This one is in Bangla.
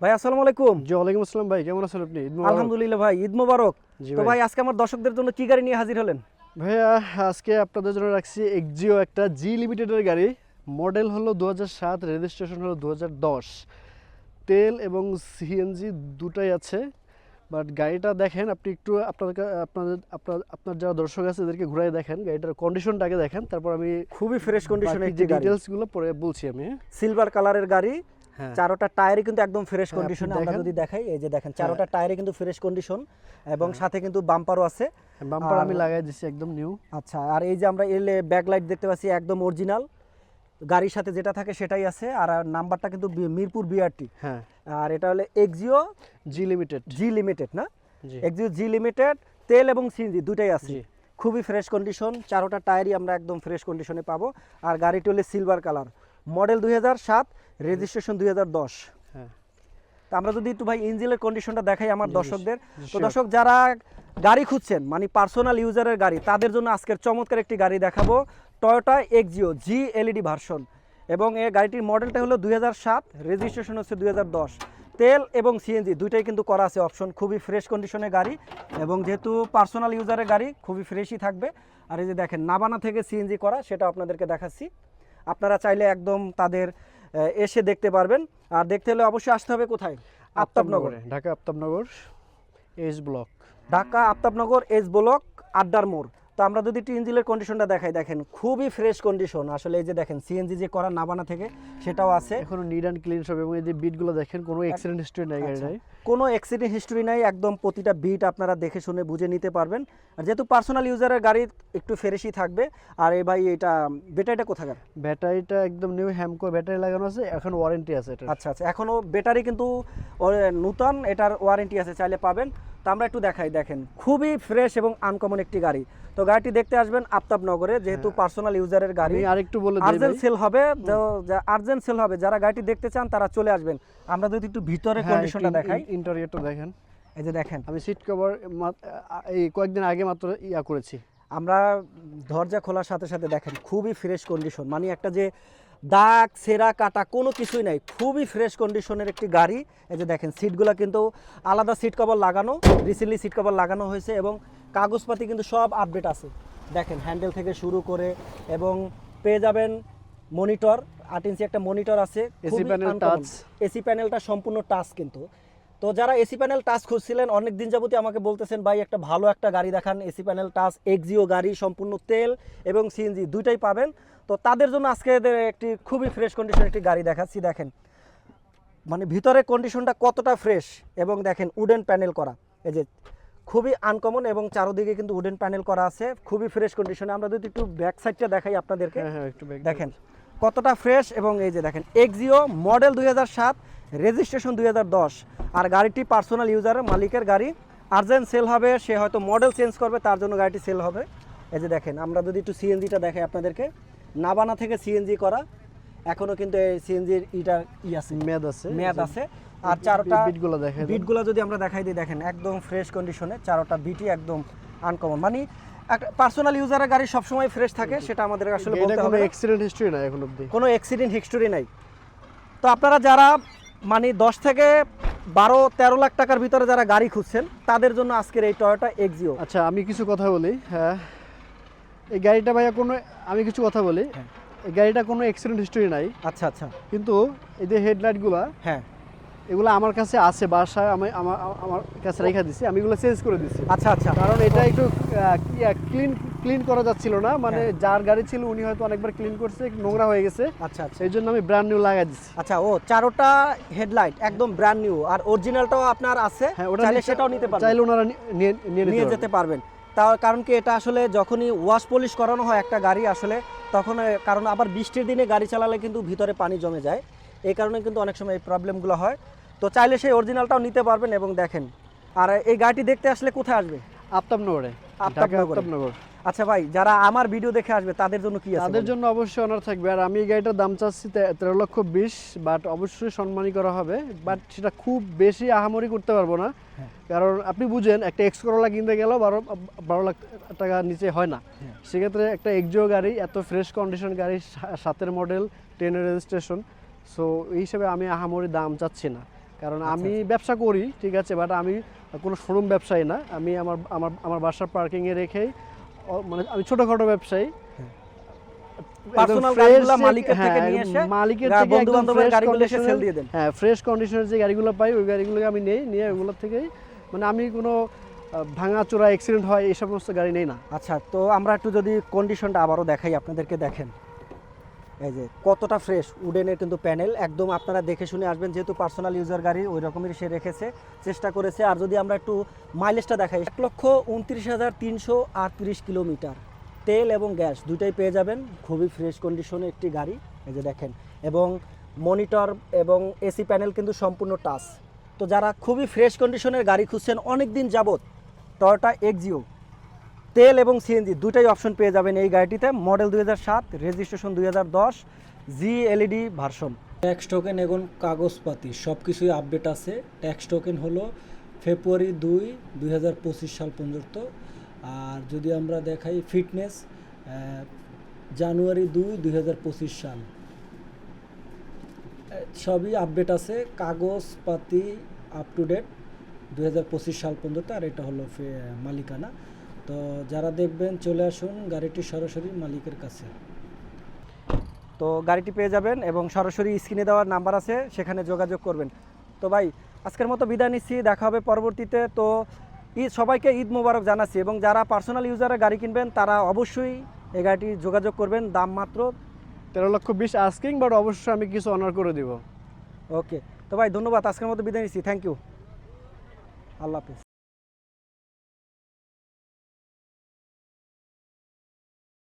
ভাই আসসালামু আলাইকুম। জি ওয়ালাইকুম আসসালাম ভাই কেমন আছেন আপনি। আলহামদুলিল্লাহ ভাই ঈদ মোবারক। তো ভাই। আজকে আমার দর্শকদের জন্য কি গাড়ি নিয়ে হাজির হলেন? ভাইয়া আজকে আপনাদের জন্য রাখছি এক্সিও একটা জি লিমিটেডের গাড়ি। মডেল হলো দু সাত রেজিস্ট্রেশন হলো দু তেল এবং সিএনজি দুটাই আছে। বাট গাড়িটা দেখেন আপনি একটু আপনাদের কা- আপনাদের আপনার আপনার যারা দর্শক আছে এদেরকে ঘুরাই দেখেন। গাড়িটার কন্ডিশনটাকে দেখেন। তারপর আমি খুবই ফ্রেশ কন্ডিশনে যে ডিটেলসগুলো পরে বলছি আমি। সিলভার কালারের গাড়ি চারোটা টায়ারই কিন্তু একদম ফ্রেশ হ্যাঁ, কন্ডিশনে আমরা যদি দেখাই এই যে দেখেন চারোটা টায়ারে কিন্তু ফ্রেশ কন্ডিশন এবং সাথে কিন্তু বাম্পারও আছে। বাম্পার আমি লাগাই দিচ্ছি একদম নিউ আচ্ছা আর এই যে আমরা এলে ব্যাকলাইট দেখতে পাচ্ছি একদম অরিজিনাল গাড়ির সাথে যেটা থাকে সেটাই আছে আর নাম্বারটা কিন্তু মিরপুর বিআরটি হ্যাঁ। আর এটা হলে Axio G limited G limited না? জি। এক্সিও জি লিমিটেড তেল এবং সিএনজি দুটাই আছে। খুবই ফ্রেশ কন্ডিশন চারোটা টায়ারই আমরা একদম ফ্রেশ কন্ডিশনে পাবো। আর গাড়িটি হলে সিলভার কালার মডেল দুই সাত রেজিস্ট্রেশন দুই দশ। হ্যাঁ। তা আমরা যদি একটু ভাই ইঞ্জিনের কন্ডিশনটা দেখাই আমার দর্শকদের। তো দর্শক যারা গাড়ি খুঁজছেন মানে পার্সোনাল ইউজারের গাড়ি তাদের জন্য আজকের চমৎকার একটি গাড়ি দেখাবো। Toyota Axio G LED version এবং এই গাড়িটির মডেলটা হলো দুই সাত রেজিস্ট্রেশন হচ্ছে দুই হাজার দশ। তেল এবং সিএনজি দুইটাই কিন্তু করা আছে অপশন খুবই ফ্রেশ কন্ডিশনের গাড়ি এবং যেহেতু পার্সোনাল ইউজারের গাড়ি খুবই ফ্রেশই থাকবে। আর এই যে দেখেন নাবানা থেকে সিএনজি করা সেটা আপনাদেরকে দেখাচ্ছি। আপনারা চাইলে একদম তাদের এসে দেখতে পারবেন। আর দেখতে হলে অবশ্যই আসতে হবে কোথায়? Aftabnagar Dhaka Aftabnagar S block. Dhaka Aftabnagar S block আড্ডার মোড়। তো আমরা যদি একটু ইঞ্জিনের কন্ডিশনটা দেখাই দেখেন খুবই ফ্রেশ কন্ডিশন আসলে এই যে দেখেন সিএনজি যে করা নাবানা থেকে সেটাও আছে। এখন নিড অ্যান্ড ক্লিন সব এবং এই যে বিটগুলো দেখেন কোনো অ্যাক্সিডেন্ট হিস্টরি নাই আচ্ছা। গাড়িটায়। কোনো অ্যাক্সিডেন্ট হিস্টরি নাই একদম প্রতিটা বিট আপনারা দেখে শুনে বুঝে নিতে পারবেন। আর যেহেতু পার্সোনাল ইউজারের গাড়ি একটু ফ্রেশই থাকবে আর এই ভাই এটা ব্যাটারিটা কোথাকার? ব্যাটারিটা একদম নিউ হ্যামকো ব্যাটারি লাগানো আছে এখন ওয়ারেন্টি আছে এটা আচ্ছা আচ্ছা এখনও ব্যাটারি কিন্তু নূতন এটার ওয়ারেন্টি আছে চাইলে পাবেন। তো আমরা একটু দেখাই দেখেন। খুবই ফ্রেশ এবং আনকমন একটি গাড়ি। তো গাড়িটি দেখতে আসবেন আফতাবনগরে যেহেতু পার্সোনাল ইউজারের গাড়ি। আরেকটু বলে আর্জেন্ট সেল হবে আর্জেন্ট সেল হবে। যারা গাড়িটি দেখতে চান তারা চলে আসবেন। আমরা যদি একটু ভিতরে হ্যাঁ, কন্ডিশনটা দেখাই। ইন- ইন্টেরিয়রটা দেখেন। এই যে দেখেন। আমি সিট কভার এই কয়েকদিন আগে মাত্র ইয়া করেছি। আমরা দরজা খোলার সাথে সাথে দেখেন খুবই ফ্রেশ কন্ডিশন মানে একটা যে দাগ সেরা কাটা কোনো কিছুই নাই। খুবই ফ্রেশ কন্ডিশনের একটি গাড়ি। এই যে দেখেন সিটগুলো কিন্তু আলাদা সিট কভার লাগানো রিসেন্টলি সিট কভার লাগানো হয়েছে এবং কাগজপাতি কিন্তু সব আপডেট আছে। দেখেন হ্যান্ডেল থেকে শুরু করে এবং পেয়ে যাবেন মনিটর আট ইঞ্চি একটা মনিটর আছে। AC panel. এসি প্যানেলটা সম্পূর্ণ টাচ কিন্তু। তো যারা এসি প্যানেল টাচ খুঁজছিলেন অনেক দিন যাবতই আমাকে বলতেছেন ভাই একটা ভালো একটা গাড়ি দেখান এসি প্যানেল টাচ এক্সিও গাড়ি সম্পূর্ণ তেল এবং সিএনজি দুইটাই পাবেন। তো তাদের জন্য আজকে একটি খুবই ফ্রেশ কন্ডিশন একটি গাড়ি দেখাচ্ছি দেখেন। মানে ভিতরে কন্ডিশনটা কতটা ফ্রেশ এবং দেখেন উডেন প্যানেল করা। এই যে খুবই আনকমন এবং চারোদিকে কিন্তু উডেন প্যানেল করা আছে খুবই ফ্রেশ কন্ডিশনে আমরা যদি একটু ব্যাক সাইডটা দেখাই আপনাদেরকে। হ্যাঁ হ্যাঁ একটু দেখেন কতটা ফ্রেশ এবং এই যে দেখেন এক্সিও মডেল দুই সাত রেজিস্ট্রেশন দুই হাজার দশ। আর গাড়িটি পার্সোনাল ইউজারের মালিকের গাড়ি। আর্জেন্ট সেল হবে সে হয়তো মডেল চেঞ্জ করবে তার জন্য গাড়িটি সেল হবে। এই যে দেখেন আমরা যদি একটু সিএনজিটা দেখাই আপনাদেরকে। নাবানা থেকে সিএনজি করা এখনও কিন্তু এই সিএনজির ইটা ই আছে। মেয়াদ আছে। মেয়াদ আছে। আর চারটা বিটগুলো দেখেন বিটগুলো যদি আমরা দেখাই দিই দেখেন একদম ফ্রেশ কন্ডিশনে চারোটা বিটই একদম আনকমন মানে একটা পার্সোনাল ইউজারের গাড়ি সবসময় ফ্রেশ থাকে সেটা আমাদের আসলে বলতে কোনো হবে না। অ্যাক্সিডেন্ট হিস্টরি নাই এখন অবধি। কোনো অ্যাক্সিডেন্ট হিস্টোরি নাই। তো আপনারা যারা মানে দশ থেকে বারো তেরো লাখ টাকার ভিতরে যারা গাড়ি খুঁজছেন তাদের জন্য আজকের এই টয়োটা এক্সিও আচ্ছা আমি কিছু কথা বলি হ্যাঁ। এই গাড়িটা ভাইয়া কোনো আমি কিছু কথা বলি। হ্যাঁ। এই গাড়িটা কোনো অ্যাক্সিডেন্ট হিস্টরি নাই। আচ্ছা আচ্ছা। কিন্তু এই যে হেডলাইটগুলো হ্যাঁ। এগুলো আমার কাছে আছে বাসায় আমি আমার আমার কাছে রেখে দিছি আমি এগুলো চেঞ্জ করে দিছি। আচ্ছা আচ্ছা। কারণ এটা একটু ক্লিন ক্লিন করা যাচ্ছিল না মানে হ্যাঁ। যার গাড়ি ছিল উনি হয়তো অনেকবার ক্লিন করছে নোংরা হয়ে গেছে। আচ্ছা আচ্ছা। সেই জন্য আমি ব্র্যান্ড নিউ লাগাই দিচ্ছি আচ্ছা ও চারোটা হেডলাইট একদম ব্র্যান্ড নিউ আর অরিজিনালটাও আপনার আছে হ্যাঁ চাইলে সেটাও নিতে পারবেন। চাইলে ওনারা নিয়ে। যেতে পারবেন। তার কারণ কি এটা আসলে যখনই ওয়াশ পলিশ করানো হয় একটা গাড়ি আসলে তখন কারণ আবার বৃষ্টির দিনে গাড়ি চালালে কিন্তু ভিতরে পানি জমে যায়। এই কারণে কিন্তু অনেক সময় এই প্রবলেমগুলো হয়। তো চাইলে সেই অরিজিনালটাও নিতে পারবেন এবং দেখেন। আর এই গাড়িটি দেখতে আসলে কোথায় আসবে? আফতাবনগরে। আফতাবনগরে। আচ্ছা ভাই যারা আমার ভিডিও দেখে আসবে তাদের জন্য কি আছে তাদের জন্য অবশ্যই অনার থাকবে। আর আমি এই গাড়িটার দাম চাচ্ছি তেরো লক্ষ বিশ বাট অবশ্যই সম্মানী করা হবে। বাট সেটা খুব বেশি আহামরি করতে পারব না। হ্যাঁ। কারণ আপনি বুঝেন একটা এক্স করোলা কিনতে গেলেও বারো বারো লাখ টাকা নিচে হয় না। হ্যাঁ। সেক্ষেত্রে একটা এক্সিও গাড়ি এত ফ্রেশ কন্ডিশন গাড়ি সাতের মডেল টেনের রেজিস্ট্রেশন সো এই হিসেবে আমি আহামরি দাম চাচ্ছি না। কারণ আমি ব্যবসা করি ঠিক আছে বাট আমি কোনো শোরুম ব্যবসায়ী না। আমি আমার আমার আমার বাসার পার্কিংয়ে রেখেই মানে আমি ছোটখাটো ব্যবসায়ী। Personal একদম যে- মালিকের থেকে হ্যাঁ, নিয়ে এসে মালিকের থেকে বন্ধু-বান্ধবের গাড়িগুলো এসে conditioner- দিয়ে দেন। হ্যাঁ ফ্রেশ কন্ডিশনের যে গাড়িগুলো পাই ওই গাড়িগুলোকে আমি নেই নিয়ে ওগুলোর থেকেই মানে আমি কোনো ভাঙা চোরা অ্যাক্সিডেন্ট হয় এই সমস্ত গাড়ি নেই না। আচ্ছা তো আমরা একটু যদি কন্ডিশনটা আবারও দেখাই আপনাদেরকে দেখেন। এই যে, কতটা ফ্রেশ উডেনের কিন্তু প্যানেল একদম আপনারা দেখে শুনে আসবেন, যেহেতু পার্সোনাল ইউজার গাড়ি ওই রকমেরই সে রেখেছে, চেষ্টা করেছে। আর যদি আমরা একটু মাইলেজটা দেখাই, এক লক্ষ উনত্রিশ হাজার তিনশো আটত্রিশ কিলোমিটার। তেল এবং গ্যাস দুটাই পেয়ে যাবেন, খুবই ফ্রেশ কন্ডিশনে একটি গাড়ি, এই যে দেখেন। এবং মনিটর এবং এসি প্যানেল কিন্তু সম্পূর্ণ টাচ তো যারা খুবই ফ্রেশ কন্ডিশনের গাড়ি খুঁজছেন অনেক দিন যাবত টয়োটা এক্সিও তেল এবং সিএনজি দুটাই অপশন পেয়ে যাবেন এই গাড়িটিতে। মডেল দুই হাজার সাত রেজিস্ট্রেশন দুই হাজার দশ G LED version tax token এবং কাগজপাতি সব কিছুই আপডেট আছে। ট্যাক্স টোকেন হলো ফেব্রুয়ারি দুই দুই সাল পর্যন্ত। আর যদি আমরা দেখাই ফিটনেস জানুয়ারি দুই দুই সাল। সবই আপডেট আছে। কাগজপাতি আপ টু ডেট দুই হাজার পঁচিশ সাল পর্যন্ত। আর এটা হলো মালিকানা। তো যারা দেখবেন চলে আসুন গাড়িটি সরাসরি মালিকের কাছে। তো গাড়িটি পেয়ে যাবেন এবং সরাসরি স্ক্রিনে দেওয়ার নাম্বার আছে সেখানে যোগাযোগ করবেন। তো ভাই আজকের মতো বিদায় নিচ্ছি দেখা হবে পরবর্তীতে। তো ঈদ সবাইকে ঈদ মোবারক জানাচ্ছি এবং যারা পার্সোনাল ইউজারে গাড়ি কিনবেন তারা অবশ্যই এই গাড়িটি যোগাযোগ করবেন। দাম মাত্র তেরো লক্ষ বিশ আস্কিং বাট অবশ্যই আমি কিছু অনার করে দিব। ওকে তো ভাই ধন্যবাদ। আজকের মতো বিদায় নিচ্ছি। থ্যাংক ইউ আল্লাহ হাফিজ।